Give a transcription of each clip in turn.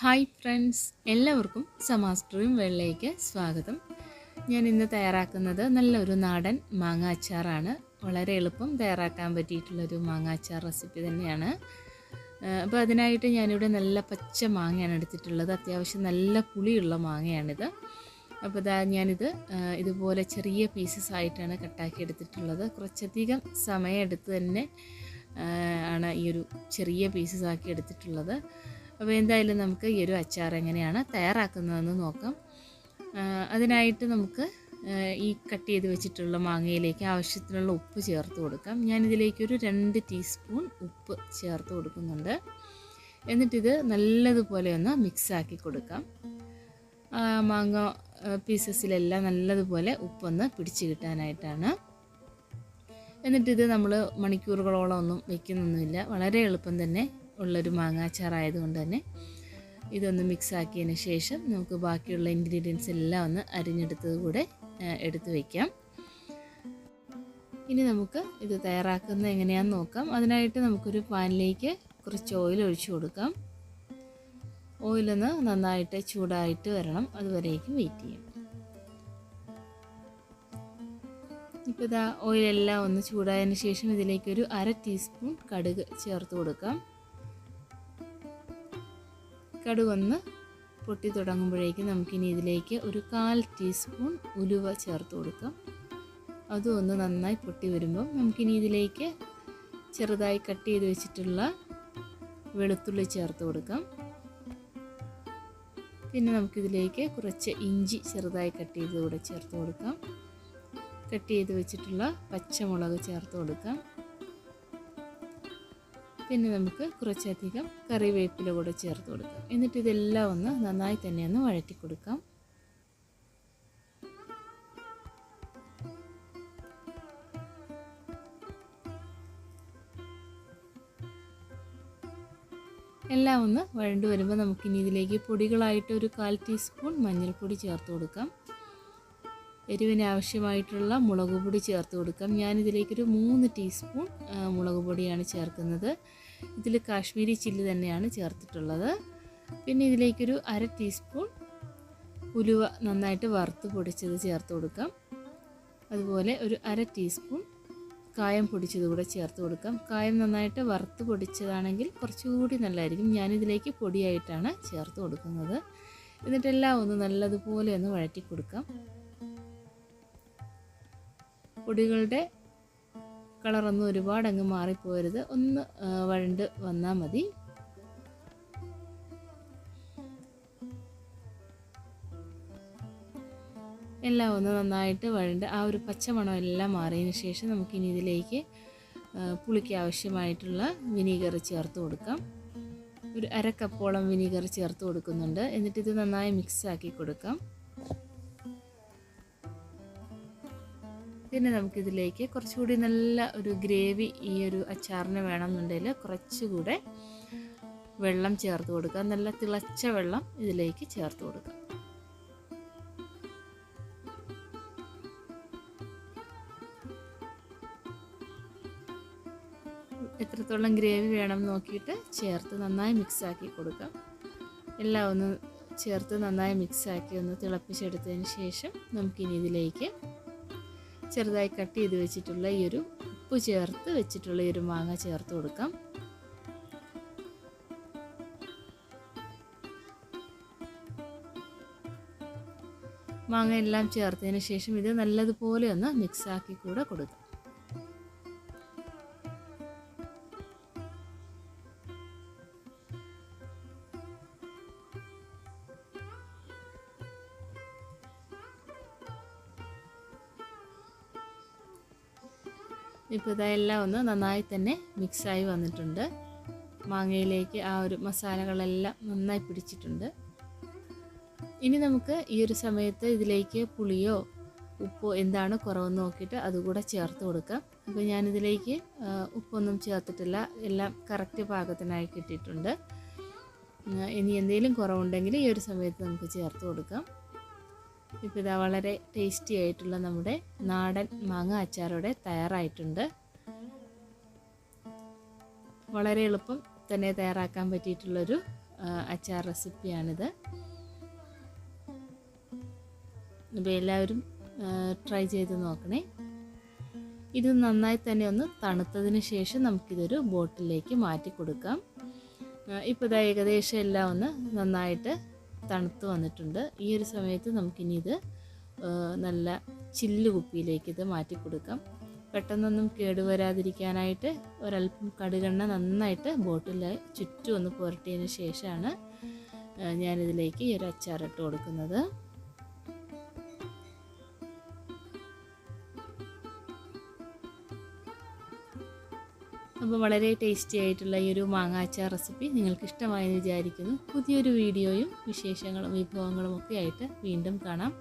Hi friends എല്ലാവർക്കും സമാസ് വെള്ളയ്ക്ക് സ്വാഗതം. ഞാൻ ഇന്ന് തയ്യാറാക്കുന്നത് നല്ലൊരു നാടൻ മാങ്ങ അച്ചാറാണ് വളരെ എളുപ്പം തയ്യാറാക്കാൻ പറ്റിയിട്ടുള്ളൊരു മാങ്ങ അച്ചാർ റെസിപ്പി തന്നെയാണ്. അപ്പോൾ അതിനായിട്ട് ഞാനിവിടെ നല്ല പച്ച മാങ്ങയാണ് എടുത്തിട്ടുള്ളത്. അത്യാവശ്യം നല്ല പുളിയുള്ള മാങ്ങയാണിത്. അപ്പോൾ ഇതാ ഞാനിത് ഇതുപോലെ ചെറിയ പീസസ് ആയിട്ടാണ് കട്ടാക്കി എടുത്തിട്ടുള്ളത്. കുറച്ചധികം സമയം എടുത്ത് തന്നെ ആണ് ഈ ഒരു ചെറിയ പീസസ് ആക്കി എടുത്തിട്ടുള്ളത്. അപ്പോൾ എന്തായാലും നമുക്ക് ഈ ഒരു അച്ചാർ എങ്ങനെയാണ് തയ്യാറാക്കുന്നതെന്ന് നോക്കാം. അതിനായിട്ട് നമുക്ക് ഈ കട്ട് ചെയ്ത് വെച്ചിട്ടുള്ള മാങ്ങയിലേക്ക് ആവശ്യത്തിനുള്ള ഉപ്പ് ചേർത്ത് കൊടുക്കാം. ഞാനിതിലേക്ക് ഒരു രണ്ട് ടീസ്പൂൺ ഉപ്പ് ചേർത്ത് കൊടുക്കുന്നുണ്ട്. എന്നിട്ടിത് നല്ലതുപോലെ ഒന്ന് മിക്സാക്കി കൊടുക്കാം. മാങ്ങ പീസസിലെല്ലാം നല്ലതുപോലെ ഉപ്പൊന്ന് പിടിച്ച് കിട്ടാനായിട്ടാണ്. എന്നിട്ടിത് നമ്മൾ മണിക്കൂറുകളോളം ഒന്നും വയ്ക്കുന്നൊന്നുമില്ല വളരെ എളുപ്പം തന്നെ ഉള്ളൊരു മാങ്ങാച്ചാറായതുകൊണ്ട് തന്നെ ഇതൊന്ന് മിക്സ് ആക്കിയതിന് ശേഷം നമുക്ക് ബാക്കിയുള്ള ഇൻഗ്രീഡിയൻസ് എല്ലാം ഒന്ന് അരിഞ്ഞെടുത്തത് കൂടെ എടുത്തു വയ്ക്കാം ഇനി നമുക്ക് ഇത് തയ്യാറാക്കുന്നത് എങ്ങനെയാന്ന് നോക്കാം. അതിനായിട്ട് നമുക്കൊരു പാനിലേക്ക് കുറച്ച് ഓയിൽ ഒഴിച്ചു കൊടുക്കാം. ഓയിലൊന്ന് നന്നായിട്ട് ചൂടായിട്ട് വരണം. അതുവരേക്കും വെയിറ്റ് ചെയ്യാം. ഇപ്പോൾ ഇതാ ഓയിലെല്ലാം ഒന്ന് ചൂടായതിന് ശേഷം ഇതിലേക്കൊരു അര ടീസ്പൂൺ കടുക് ചേർത്ത് കൊടുക്കാം. കടുക് ഒന്ന് പൊട്ടി തുടങ്ങുമ്പോഴേക്കും നമുക്കിനി ഇതിലേക്ക് ഒരു കാൽ ടീസ്പൂൺ ഉലുവ ചേർത്ത് കൊടുക്കാം. അതും ഒന്ന് നന്നായി പൊട്ടി വരുമ്പം നമുക്കിനി ഇതിലേക്ക് ചെറുതായി കട്ട് ചെയ്ത് വെച്ചിട്ടുള്ള വെളുത്തുള്ളി ചേർത്ത് കൊടുക്കാം. പിന്നെ നമുക്കിതിലേക്ക് കുറച്ച് ഇഞ്ചി ചെറുതായി കട്ട് ചെയ്ത് കൂടെ ചേർത്ത് കൊടുക്കാം. കട്ട് ചെയ്ത് വെച്ചിട്ടുള്ള പച്ചമുളക് ചേർത്ത് കൊടുക്കാം. പിന്നെ നമുക്ക് കുറച്ചധികം കറിവേപ്പില കൂടെ ചേർത്ത് കൊടുക്കാം. എന്നിട്ട് ഇതെല്ലാം ഒന്ന് നന്നായി തന്നെ ഒന്ന് വഴറ്റി കൊടുക്കാം. എല്ലാം ഒന്ന് വഴണ്ടു വരുമ്പോൾ നമുക്കിനി ഇതിലേക്ക് പൊടികളായിട്ട് ഒരു കാൽ ടീസ്പൂൺ മഞ്ഞൾപ്പൊടി ചേർത്ത് കൊടുക്കാം. എരിവിന് ആവശ്യമായിട്ടുള്ള മുളക് പൊടി ചേർത്ത് കൊടുക്കാം. ഞാനിതിലേക്കൊരു മൂന്ന് ടീസ്പൂൺ മുളക് പൊടിയാണ് ചേർക്കുന്നത്. ഇതിൽ കാശ്മീരി ചില്ലി തന്നെയാണ് ചേർത്തിട്ടുള്ളത്. പിന്നെ ഇതിലേക്കൊരു അര ടീസ്പൂൺ ഉലുവ നന്നായിട്ട് വറുത്ത് പൊടിച്ചത് ചേർത്ത് കൊടുക്കാം. അതുപോലെ ഒരു അര ടീസ്പൂൺ കായം പൊടിച്ചത് കൂടെ ചേർത്ത് കൊടുക്കാം. കായം നന്നായിട്ട് വറുത്ത് പൊടിച്ചതാണെങ്കിൽ കുറച്ചുകൂടി നല്ലതായിരിക്കും. ഞാനിതിലേക്ക് പൊടിയായിട്ടാണ് ചേർത്ത് കൊടുക്കുന്നത്. എന്നിട്ടെല്ലാം ഒന്ന് നല്ലതുപോലെ ഒന്ന് വഴറ്റി കൊടുക്കാം. പൊടികളുടെ കളറൊന്നും ഒരുപാട് അങ്ങ് മാറിപ്പോരുത് ഒന്ന് വഴണ്ട് വന്നാൽ മതി. എല്ലാം ഒന്ന് നന്നായിട്ട് വഴണ്ട്. ആ ഒരു പച്ചമണം എല്ലാം മാറിയതിന് ശേഷം നമുക്കിനി ഇതിലേക്ക് പുളിക്ക് ആവശ്യമായിട്ടുള്ള വിനീഗർ ചേർത്ത് കൊടുക്കാം. ഒരു അര കപ്പോളം വിനീഗർ ചേർത്ത് കൊടുക്കുന്നുണ്ട്. എന്നിട്ട് ഇത് നന്നായി മിക്സാക്കി കൊടുക്കാം. പിന്നെ നമുക്കിതിലേക്ക് കുറച്ചുകൂടി നല്ല ഒരു ഗ്രേവി ഈ ഒരു അച്ചാറിന് വേണമെന്നുണ്ടെങ്കിൽ കുറച്ചുകൂടെ വെള്ളം ചേർത്ത് കൊടുക്കുക. നല്ല തിളച്ച വെള്ളം ഇതിലേക്ക് ചേർത്ത് കൊടുക്കുക. എത്രത്തോളം ഗ്രേവി വേണം നോക്കിയിട്ട് ചേർത്ത് നന്നായി മിക്സാക്കി കൊടുക്കാം. എല്ലാം ഒന്ന് ചേർത്ത് നന്നായി മിക്സാക്കി ഒന്ന് തിളപ്പിച്ചെടുത്തതിന് ശേഷം നമുക്കിനി ഇതിലേക്ക് ചെറുതായി കട്ട് ചെയ്ത് വെച്ചിട്ടുള്ള ഈ ഒരു ഉപ്പ് ചേർത്ത് വെച്ചിട്ടുള്ള ഈ ഒരു മാങ്ങ ചേർത്ത് കൊടുക്കാം. മാങ്ങ എല്ലാം ചേർത്തതിന് ശേഷം ഇത് നല്ലതുപോലെ ഒന്ന് മിക്സാക്കി കൂടെ കൊടുക്കാം. ഇപ്പോൾ ഇതെല്ലാം ഒന്ന് നന്നായി തന്നെ മിക്സായി വന്നിട്ടുണ്ട്. മാങ്ങയിലേക്ക് ആ ഒരു മസാലകളെല്ലാം നന്നായി പിടിച്ചിട്ടുണ്ട്. ഇനി നമുക്ക് ഈ ഒരു സമയത്ത് ഇതിലേക്ക് പുളിയോ ഉപ്പോ എന്താണ് കുറവെന്ന് നോക്കിയിട്ട് അതുകൂടെ ചേർത്ത് കൊടുക്കാം. അപ്പോൾ ഞാനിതിലേക്ക് ഉപ്പൊന്നും ചേർത്തിട്ടില്ല. എല്ലാം കറക്റ്റ് പാകത്തിനായി കിട്ടിയിട്ടുണ്ട്. ഇനി എന്തെങ്കിലും കുറവുണ്ടെങ്കിൽ ഈ ഒരു സമയത്ത് നമുക്ക് ചേർത്ത് കൊടുക്കാം. ഇപ്പോൾ ഇതാ വളരെ ടേസ്റ്റി ആയിട്ടുള്ള നമ്മുടെ നാടൻ മാങ്ങ അച്ചാറോടെ തയ്യാറായിട്ടുണ്ട്. വളരെ എളുപ്പം തന്നെ തയ്യാറാക്കാൻ പറ്റിയിട്ടുള്ളൊരു അച്ചാർ റെസിപ്പിയാണിത്. അപ്പോൾ എല്ലാവരും ട്രൈ ചെയ്ത് നോക്കണേ. ഇത് നന്നായി തന്നെ ഒന്ന് തണുത്തതിന് ശേഷം നമുക്കിതൊരു ബോട്ടിലേക്ക് മാറ്റി കൊടുക്കാം ഇപ്പോൾ ഇതാ ഏകദേശം എല്ലാം ഒന്ന് നന്നായിട്ട് തണുത്ത് വന്നിട്ടുണ്ട്. ഈ ഒരു സമയത്ത് നമുക്കിനി ഇത് നല്ല ചില്ല് കുപ്പിയിലേക്ക് ഇത് മാറ്റി കൊടുക്കാം. പെട്ടെന്നൊന്നും കേടുവരാതിരിക്കാനായിട്ട് ഒരല്പം കടുകെണ്ണ നന്നായിട്ട് ബോട്ടിൽ ചുറ്റും ഒന്ന് പുരട്ടിയതിന് ശേഷമാണ് ഞാനിതിലേക്ക് ഈ ഒരു അച്ചാറിട്ട് കൊടുക്കുന്നത്. അപ്പോൾ വളരെ ടേസ്റ്റി ആയിട്ടുള്ള ഈ ഒരു മാങ്ങ അച്ചാർ റെസിപ്പി നിങ്ങൾക്ക് ഇഷ്ടമായെന്ന് വിചാരിക്കുന്നു. പുതിയൊരു വീഡിയോയും വിശേഷങ്ങളും വിഭവങ്ങളും ഒക്കെ ആയിട്ട് വീണ്ടും കാണാം.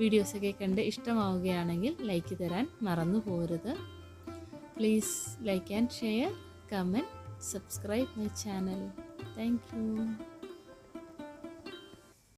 വീഡിയോസൊക്കെ കണ്ട് ഇഷ്ടമാവുകയാണെങ്കിൽ ലൈക്ക് തരാൻ മറന്നു പോകരുത് please like and share comment subscribe my channel thank